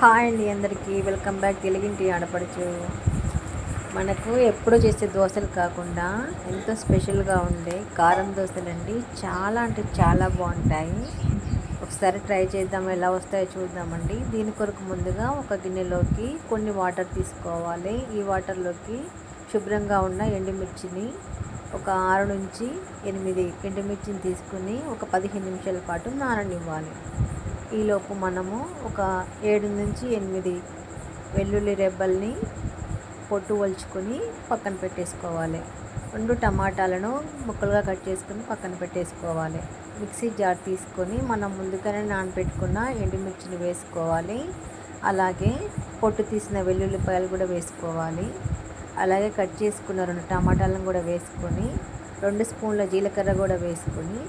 Hi అండి అందరికీ. Welcome back. తెలుగింటి ఆడపడుచు. మనకు ఎప్పుడూ చేసే దోశలు కాకుండా ఎంతో స్పెషల్గా ఉండే కారం దోశలు అండి చాలా అంటే చాలా బాగుంటాయి. ఒకసారి ట్రై చేద్దాం ఎలా వస్తాయో చూద్దామండి. దీని కొరకు ముందుగా ఒక గిన్నెలోకి కొన్ని వాటర్ తీసుకోవాలి. ఈ వాటర్లోకి శుభ్రంగా ఉన్న ఎండుమిర్చిని ఒక ఆరు నుంచి ఎనిమిది ఎండుమిర్చిని తీసుకుని ఒక పదిహేను నిమిషాల పాటు నాననివ్వాలి. ఈలోపు మనము ఒక ఏడు నుంచి ఎనిమిది వెల్లుల్లి రెబ్బల్ని పొట్టు వలుచుకొని పక్కన పెట్టేసుకోవాలి. రెండు టమాటాలను ముక్కలుగా కట్ చేసుకొని పక్కన పెట్టేసుకోవాలి. మిక్సీ జార్ తీసుకొని మనం ముందుగానే నానబెట్టుకున్న ఎండుమిర్చిని వేసుకోవాలి. అలాగే పొట్టు తీసిన వెల్లుల్లిపాయలు కూడా వేసుకోవాలి. అలాగే కట్ చేసుకున్న రెండు టమాటాలను కూడా వేసుకొని రెండు స్పూన్ల జీలకర్ర కూడా వేసుకొని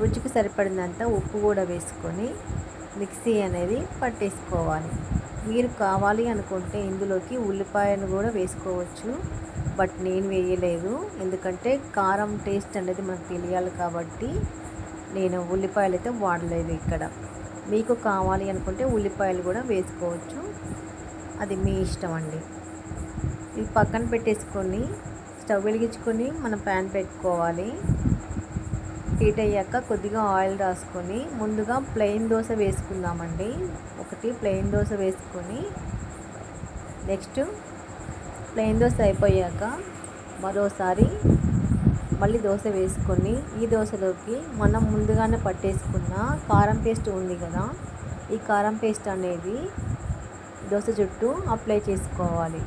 రుచికి సరిపడినంత ఉప్పు కూడా వేసుకొని మిక్సీ అనేది పట్టేసుకోవాలి. మీరు కావాలి అనుకుంటే ఇందులోకి ఉల్లిపాయను కూడా వేసుకోవచ్చు. బట్ నేను వేయలేదు. ఎందుకంటే కారం టేస్ట్ అనేది మనకు తెలియాలి కాబట్టి నేను ఉల్లిపాయలు అయితే వాడలేదు ఇక్కడ. మీకు కావాలి అనుకుంటే ఉల్లిపాయలు కూడా వేసుకోవచ్చు. అది మీ ఇష్టం అండి. ఇది పక్కన పెట్టేసుకొని స్టవ్ వెలిగించుకొని మనం ప్యాన్ పెట్టుకోవాలి. హీట్ అయ్యాక కొద్దిగా ఆయిల్ రాసుకొని ముందుగా ప్లెయిన్ దోశ వేసుకుందామండి. ఒకటి ప్లెయిన్ దోశ వేసుకొని నెక్స్ట్ ప్లెయిన్ దోశ అయిపోయాక మరోసారి మళ్ళీ దోశ వేసుకొని ఈ దోశలోకి మనం ముందుగానే పట్టేసుకున్న కారం పేస్ట్ ఉంది కదా ఈ కారం పేస్ట్ అనేది దోశ చుట్టూ అప్లై చేసుకోవాలి.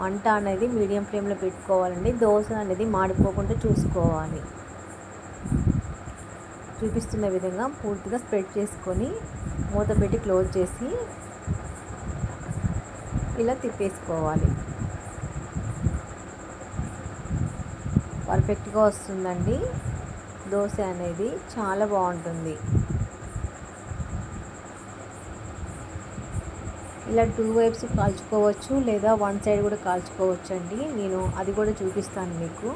మంట అనేది మీడియం ఫ్లేమ్లో పెట్టుకోవాలండి. దోశ అనేది మాడిపోకుండా చూసుకోవాలి. చూపిస్తున్న విధంగా పూర్తిగా స్ప్రెడ్ చేసుకొని మూత పెట్టి క్లోజ్ చేసి ఇలా తిప్పేసుకోవాలి. పర్ఫెక్ట్గా వస్తుందండి. దోశ అనేది చాలా బాగుంటుంది. ఇలా టూ వైప్స్ కాల్చుకోవచ్చు లేదా వన్ సైడ్ కూడా కాల్చుకోవచ్చు అండి నేను అది కూడా చూపిస్తాను మీకు.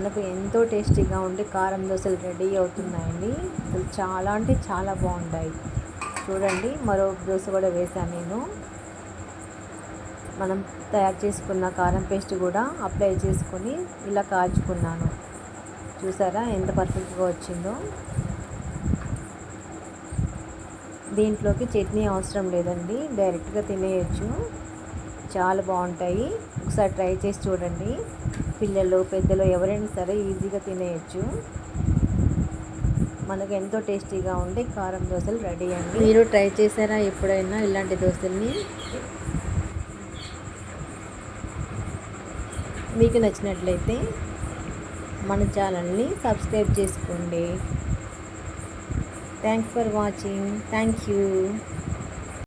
మనకు ఎంతో టేస్టీగా ఉండి కారం దోశలు రెడీ అవుతున్నాయండి. అసలు చాలా అంటే చాలా బాగుంటాయి. చూడండి మరో దోశ కూడా వేసాను నేను. మనం తయారు చేసుకున్న కారం పేస్ట్ కూడా అప్లై చేసుకొని ఇలా కాచుకున్నాను చూసారా ఎంత పర్ఫెక్ట్గా వచ్చిందో. దీంట్లోకి చట్నీ అవసరం లేదండి డైరెక్ట్గా తినేయచ్చు. చాలా బాగుంటాయి. ఒకసారి ట్రై చేసి చూడండి. పిల్లలు పెద్దలు ఎవరైనా సరే ఈజీగా తినేయచ్చు. మనకు ఎంతో టేస్టీగా ఉండే కారం దోశలు రెడీ అండి. మీరు ట్రై చేశారా ఎప్పుడైనా ఇలాంటి దోశల్ని? మీకు నచ్చినట్లయితే మన ఛానల్ని సబ్స్క్రైబ్ చేసుకోండి. Thanks for watching thank you